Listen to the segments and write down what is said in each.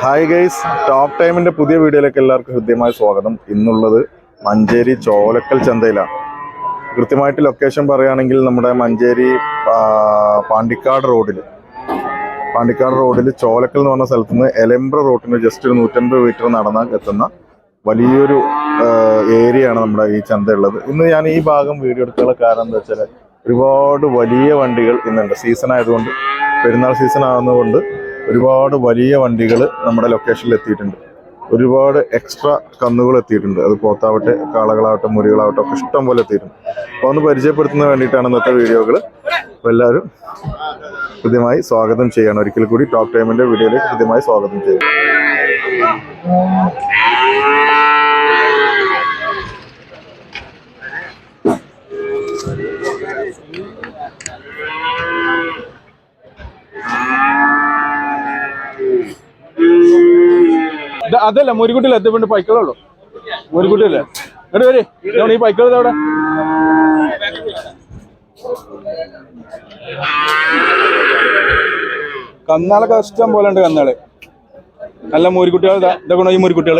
Hi guys top ടൈമിന്റെ പുതിയ വീഡിയോയിലേക്ക് എല്ലാവർക്കും ഹൃദ്യമായ സ്വാഗതം. ഇന്നുള്ളത് മഞ്ചേരി ചോലക്കൽ ചന്തയിലാണ് കൃത്യമായിട്ട് ലൊക്കേഷൻ പറയുകയാണെങ്കിൽ നമ്മുടെ മഞ്ചേരി പാണ്ടിക്കാട് റോഡിൽ പാണ്ടിക്കാട് റോഡിൽ ചോലക്കൽ എന്ന് പറഞ്ഞ സ്ഥലത്ത് നിന്ന് എലംബ്ര റോഡിന് ജസ്റ്റ് ഒരു നൂറ്റമ്പത് മീറ്റർ നടന്നാൽ എത്തുന്ന വലിയൊരു ഏരിയയാണ് നമ്മുടെ ഈ ചന്ത ഉള്ളത് ഇന്ന് ഞാൻ ഈ ഭാഗം വീഡിയോ എടുക്കാനുള്ള കാരണം എന്താ വെച്ചാൽ ഒരുപാട് വലിയ വണ്ടികൾ ഇന്നുണ്ട്. സീസൺ ആയതുകൊണ്ട് പെരുന്നാൾ സീസൺ ആകുന്നതുകൊണ്ട് ഒരുപാട് വലിയ വണ്ടികൾ നമ്മുടെ ലൊക്കേഷനിൽ എത്തിയിട്ടുണ്ട്. ഒരുപാട് എക്സ്ട്രാ കന്നുകൾ എത്തിയിട്ടുണ്ട്. അത് പോത്താവട്ടെ കാളകളാവട്ടെ മുരികളാവട്ടെ ഒക്കെ ഇഷ്ടം പോലെ എത്തിയിട്ടുണ്ട്. അപ്പോൾ ഒന്ന് പരിചയപ്പെടുത്തുന്നതിന് വേണ്ടിയിട്ടാണ് ഇന്നത്തെ വീഡിയോകൾ എല്ലാവരും കൃത്യമായി സ്വാഗതം ചെയ്യണം. ഒരിക്കൽ കൂടി ടോക്ക് ടൈമിന്റെ വീഡിയോയിൽ കൃത്യമായി സ്വാഗതം ചെയ്യും അതല്ല മുരിക്കുട്ടില്ല പൈക്കളേ പൈക്കളുള്ളൂ മുരുകുട്ടിയില്ലേ ഇങ്ങോട്ട് വരെ. ഇതാണ് ഈ പൈക്കൾ അവിടെ. കന്നാളൊക്കെ ഇഷ്ടം പോലെ ഉണ്ട് കന്നാൾ നല്ല മൂരിക്കുട്ടികൾ ഇതാ ഇതൊക്കെ ഈ മുരിക്കുട്ടികൾ.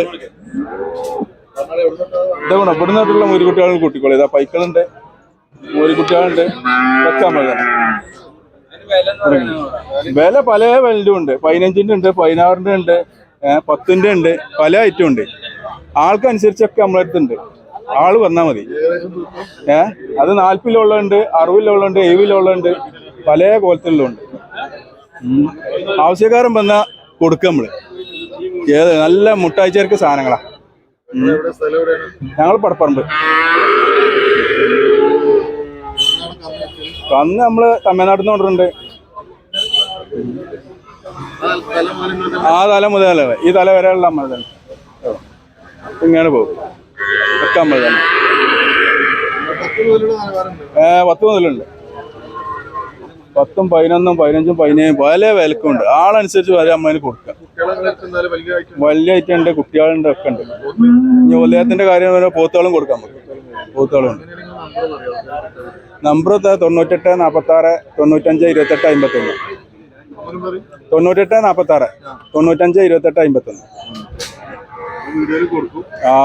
ഇതൊക്കെ നിന്നിട്ടുള്ള മൂരിക്കുട്ടികൾ കൂട്ടിക്കോളൂ. ഇതാ പൈക്കളുണ്ട് മൂരിക്കുട്ടികളുണ്ട്. തന്നെ. വില പല വിലയും ഉണ്ട്. പതിനഞ്ചിന്റെ ഉണ്ട് പതിനാറിന്റെ ഉണ്ട്. ഏഹ് പത്തിന്റെ ഉണ്ട് പല ഐറ്റം ഉണ്ട്. ആൾക്കനുസരിച്ചൊക്കെ നമ്മളെ അടുത്തുണ്ട്. ആൾ വന്നാൽ മതി. ഏ അത് നാൽപ്പതിലുള്ളുണ്ട് അറുപതിലുള്ളുണ്ട് എഴുപതിലുള്ളുണ്ട് പല കോലത്തിലുണ്ട് ആവശ്യക്കാരൻ വന്നാൽ കൊടുക്കുക നമ്മൾ. ഏത് നല്ല മുട്ടാഴ്ചർക്ക് സാധനങ്ങളാ. ഞങ്ങൾ പടപ്പറമ്പ്. കന്ന് നമ്മൾ തമിഴ്നാട്ടിൽ നിന്ന് കൊണ്ടിട്ടുണ്ട് ആ തല മുതൽ ഈ തല വരെയുള്ള അമ്മ ഇങ്ങനെ പോകും. ഒക്കെ തന്നെ. ഏ പത്ത് മുതലുണ്ട്. പത്തും പതിനൊന്നും പതിനഞ്ചും പതിനേഴും പല വിലക്കുണ്ട് ആളനുസരിച്ച് വരെ അമ്മേന് കൊടുക്കാം. വലിയ ഐറ്റം ഉണ്ട് കുട്ടികളുണ്ട് ഒക്കെ ഉണ്ട്. ഇനി ഉദയത്തിന്റെ കാര്യം പറഞ്ഞാൽ പോത്തുകളും കൊടുക്കാം നമുക്ക്. പോത്തുകളും ഉണ്ട് നമ്പർ തൊണ്ണൂറ്റെട്ട് നാൽപ്പത്തി തൊണ്ണൂറ്റഞ്ച് ഇരുപത്തെട്ട് അമ്പത്തൊന്ന്. തൊണ്ണൂറ്റെട്ട് നാൽപ്പത്തി ആറ് തൊണ്ണൂറ്റഞ്ച് ഇരുപത്തെട്ട് ആ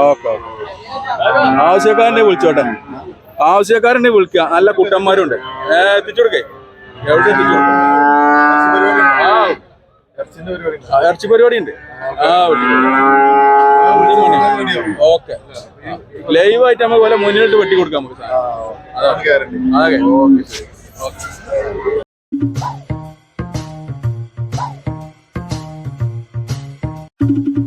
ഓക്കെ ഓക്കെ. ആവശ്യക്കാരനെ വിളിച്ചോട്ടെ. ആവശ്യക്കാരനെ വിളിക്കുക. നല്ല കുട്ടന്മാരുണ്ട്. എത്തിച്ചു കൊടുക്കേ. എവിടെ എത്തിച്ചു ആ ആ, ഇറച്ചി പരിപാടി ഉണ്ട്. ആ ഓക്കെ. ലൈവായിട്ട് നമുക്ക് പോലെ മുന്നിലിട്ട് വെട്ടി കൊടുക്കാം നമുക്ക്. അതെ. ഓക്കെ. thank you.